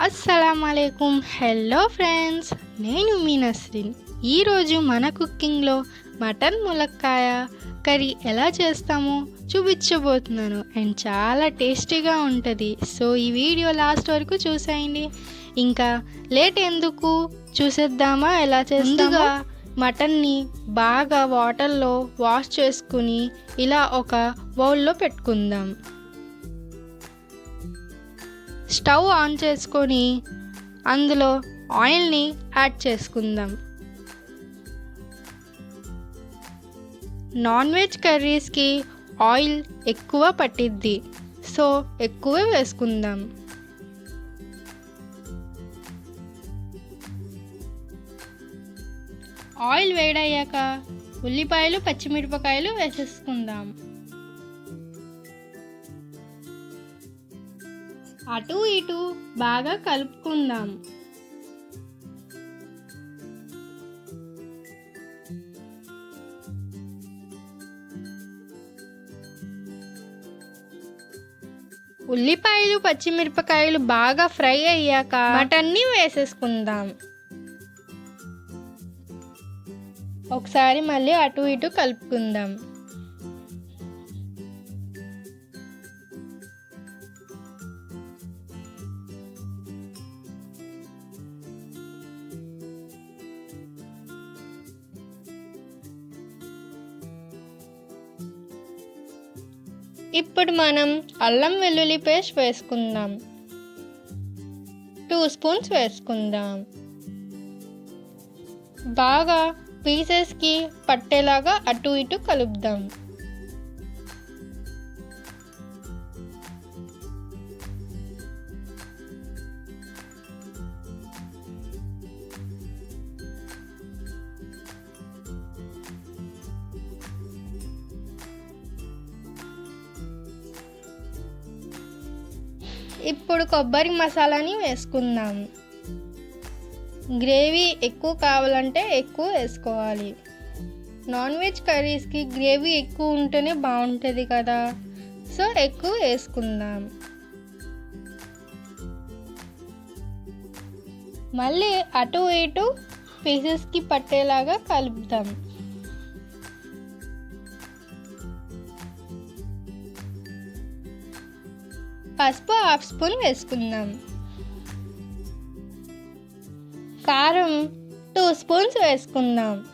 అస్సలం hello friends నేను మీ నస్రిన్. ఈరోజు మన కుకింగ్లో మటన్ ములక్కాయ కర్రీ ఎలా చేస్తామో చూపించబోతున్నాను. అండ్ చాలా టేస్టీగా ఉంటుంది. సో ఈ వీడియో లాస్ట్ వరకు చూసేయండి. ఇంకా లేట్ ఎందుకు? చూసేద్దామా? ఎలా చేస్తామో? మటన్ని బాగా వాటర్లో వాష్ చేసుకుని ఇలా ఒక బౌల్లో పెట్టుకుందాం. స్టవ్ ఆన్ చేసుకొని అందులో ఆయిల్ని యాడ్ చేసుకుందాం. నాన్ వెజ్ కర్రీస్కి ఆయిల్ ఎక్కువ పట్టిద్ది సో ఎక్కువ వేసుకుందాం. ఆయిల్ వేడయ్యాక ఉల్లిపాయలు పచ్చిమిరపకాయలు వేసేసుకుందాం. అటు ఇటు బాగా కలుపుకుందాం. ఉల్లిపాయలు పచ్చిమిరపకాయలు బాగా ఫ్రై అయ్యాక మటన్ని వేసేసుకుందాం. ఒకసారి మళ్ళీ అటు ఇటు కలుపుకుందాం. ఇప్పుడు మనం అల్లం వెల్లుల్లి పేస్ట్ వేసుకుందాం. టూ స్పూన్స్ వేసుకుందాం. బాగా పీసెస్కి పట్టేలాగా అటు ఇటు కలుపుదాం. ఇప్పుడు కొబ్బరి మసాలాని వేసుకుందాం. గ్రేవీ ఎక్కువ కావాలంటే ఎక్కువ వేసుకోవాలి. నాన్ వెజ్ కర్రీస్కి గ్రేవీ ఎక్కువ ఉంటేనే బాగుంటుంది కదా. సో ఎక్కువ వేసుకుందాం. మళ్ళీ అటు ఇటు పీసెస్కి పట్టేలాగా కలుపుదాం పసుపు హాఫ్ స్పూన్ వేసుకుందాం. కారం టూ స్పూన్స్ వేసుకుందాం.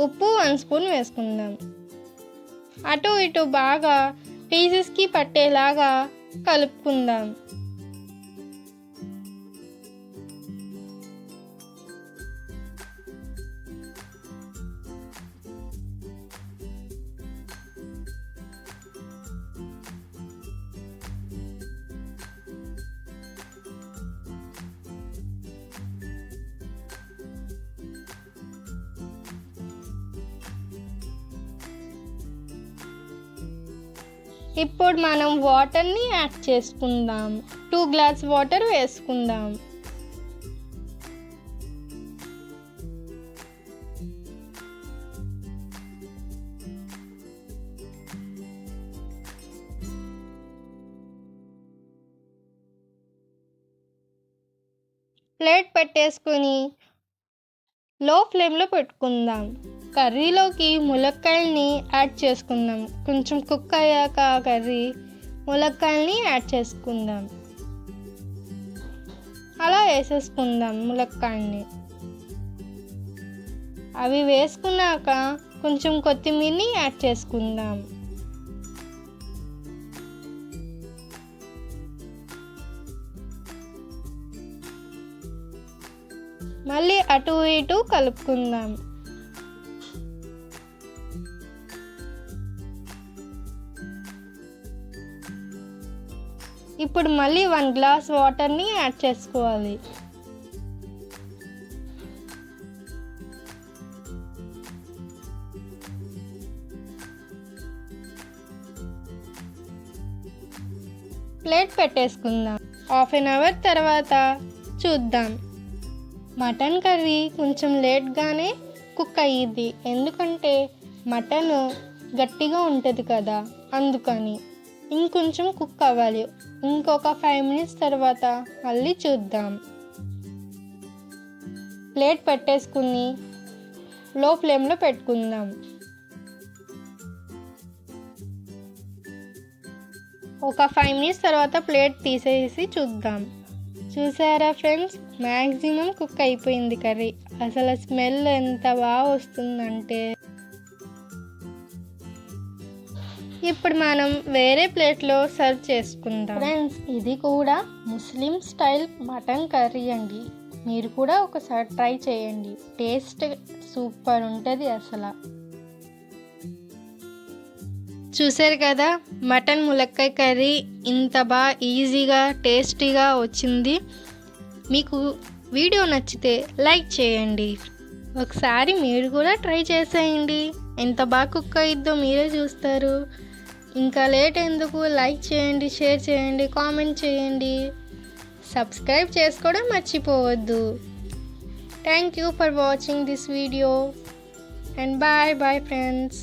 ఉప్పు వన్ స్పూన్ వేసుకుందాం. అటు ఇటు బాగా పీసెస్కి పట్టేలాగా కలుపుకుందాం. ఇప్పుడు మనం వాటర్ని యాడ్ చేసుకుందాం. టూ గ్లాస్ వాటర్ వేసుకుందాం. ప్లేట్ పెట్టేసుకుని లో ఫ్లేమ్లో పెట్టుకుందాం. కర్రీలోకి ములక్కాయల్ని యాడ్ చేసుకుందాం. కొంచెం కుక్ అయ్యాక కర్రీ ములక్కాయల్ని యాడ్ చేసుకుందాం. అలా వేసేసుకుందాం ములక్కాయల్ని. అవి వేసుకున్నాక కొంచెం కొత్తిమీరని యాడ్ చేసుకుందాం. మళ్ళీ అటు ఇటు కలుపుకుందాం. ఇప్పుడు మళ్ళీ వన్ గ్లాస్ వాటర్ని యాడ్ చేసుకోవాలి. ప్లేట్ పెట్టేసుకుందాం. హాఫ్ అన్ అవర్ తర్వాత చూద్దాం. మటన్ కర్రీ కొంచెం లేట్గానే కుక్ అయ్యిద్ది. ఎందుకంటే మటన్ గట్టిగా ఉంటుంది కదా అందుకని. ఇంకొంచెం కుక్ అవ్వాలి. ఇంకొక ఫైవ్ మినిట్స్ తర్వాత మళ్ళీ చూద్దాం. ప్లేట్ పెట్టేసుకుని లో ఫ్లేమ్లో పెట్టుకుందాం. ఒక ఫైవ్ మినిట్స్ తర్వాత ప్లేట్ తీసేసి చూద్దాం. చూసారా ఫ్రెండ్స్? మ్యాక్సిమం కుక్ అయిపోయింది కర్రీ. అసలు స్మెల్ ఎంత బాగా వస్తుందంటే. ఇప్పుడు మనం వేరే ప్లేట్లో సర్వ్ చేసుకుందాం. ఫ్రెండ్స్ ఇది కూడా ముస్లిం స్టైల్ మటన్ కర్రీ అండి. మీరు కూడా ఒకసారి ట్రై చేయండి. టేస్ట్ సూపర్ ఉంటుంది అసలు. చూసారు కదా మటన్ ములక్కాయ కర్రీ ఇంత బాగా ఈజీగా టేస్టీగా వచ్చింది. మీకు వీడియో నచ్చితే లైక్ చేయండి. ఒకసారి మీరు కూడా ట్రై చేసేయండి. ఎంత బాగా కుక్ అయిద్దో మీరే చూస్తారు. ఇంకా లేట్ ఎందుకు? లైక్ చేయండి షేర్ చేయండి కామెంట్ చేయండి. సబ్స్క్రైబ్ చేసుకోవడం మర్చిపోవద్దు. Thank you for watching this video and bye bye friends